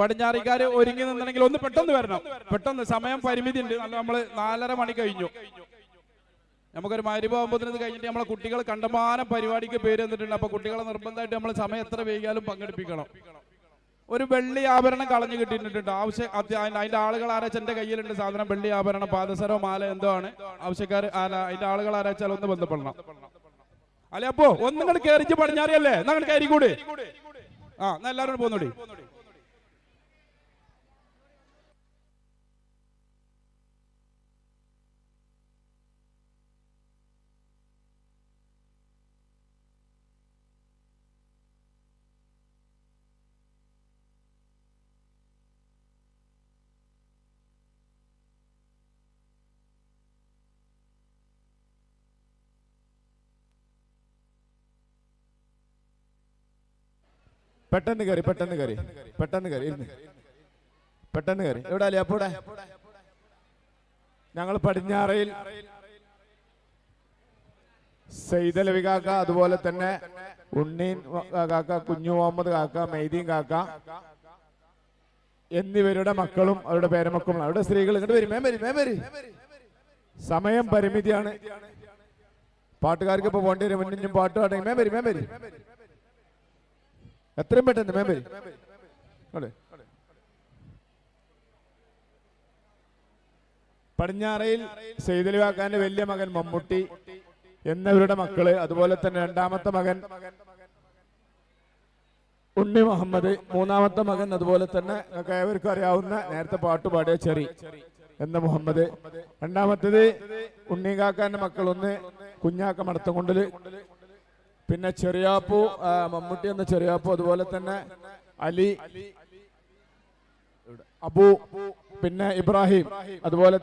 പടിഞ്ഞാറിക്കാര് ഒരുങ്ങി നിന്നെങ്കിൽ ഒന്ന് പെട്ടെന്ന് വരണം. പെട്ടെന്ന് സമയം പരിമിതി ഉണ്ട് നമ്മൾ നാലര മണി കഴിഞ്ഞു. നമുക്കൊരു മരുഭാവുമ്പോൾ ഇത് കഴിഞ്ഞിട്ട് നമ്മളെ കുട്ടികൾ കണ്ടമാനം പരിപാടിക്ക് പേര് തന്നിട്ടുണ്ട്. അപ്പൊ കുട്ടികളെ നിർബന്ധമായിട്ട് നമ്മൾ സമയം എത്ര വൈകിയാലും പങ്കെടുപ്പിക്കണം. ഒരു വെള്ളി ആഭരണം കളഞ്ഞു കിട്ടിയിട്ടുണ്ട്. ആവശ്യം അതിന്റെ ആളുകൾ ആരാച്ച എന്റെ കയ്യിലുണ്ട് സാധനം. വെള്ളി ആഭരണം പാദസരോ മാല എന്തോ ആണ്. ആവശ്യക്കാർ അതിന്റെ ആളുകൾ ആരാച്ചാൽ ഒന്ന് ബന്ധപ്പെടണം. അല്ലെ അപ്പോ? ഒന്നും കയറിച്ച് പടിഞ്ഞാറിയല്ലേ? എന്നാ കയറി കൂടി ആ എന്നാ എല്ലാവരും പോന്നോടി. പെട്ടെന്ന് കയറി പെട്ടെന്ന് കയറി പെട്ടെന്ന് കയറി ഇരുന്ന്. പെട്ടെന്ന് കയറി എവിടെ അല്ലേ അപ്പോടെ. ഞങ്ങൾ പടിഞ്ഞാറയിൽ സെയ്തലവി കാക്ക അതുപോലെ തന്നെ ഉണ്ണീൻ കാക്ക കുഞ്ഞു മുഹമ്മദ് കാക്ക മെയ്തീൻ കാക്ക എന്നിവരുടെ മക്കളും അവരുടെ പേരമക്കളും അവരുടെ സ്ത്രീകൾ ഇങ്ങോട്ട് വരും. മേമരി മേമരി സമയം പരിമിതിയാണ്. പാട്ടുകാർക്ക് ഇപ്പൊ പോണ്ടി വരും. മുന്നിഞ്ഞും പാട്ട് പാടെങ്കിൽ മേമരി മേമരി എത്രയും പെട്ടെന്ന് മേം അതെ. പടിഞ്ഞാറയിൽ സെയ്തലിവാക്കാന്റെ വലിയ മകൻ മമ്മൂട്ടി എന്നിവരുടെ മക്കൾ അതുപോലെ തന്നെ രണ്ടാമത്തെ മകൻ ഉണ്ണി മുഹമ്മദ് മൂന്നാമത്തെ മകൻ അതുപോലെ തന്നെ ഏവർക്കും അറിയാവുന്ന നേരത്തെ പാട്ട് പാടിയ ചെറി എന്ന മുഹമ്മദ്. രണ്ടാമത്തേത് ഉണ്ണികാക്കാന്റെ മക്കൾ ഒന്ന് കുഞ്ഞാക്ക മടത്തംകൊണ്ടിൽ പിന്നെ ചെറിയാപ്പു മമ്മൂട്ടി എന്ന ചെറിയാപ്പു അതുപോലെ തന്നെ അലി അബു പിന്നെ ഇബ്രാഹിം അതുപോലെ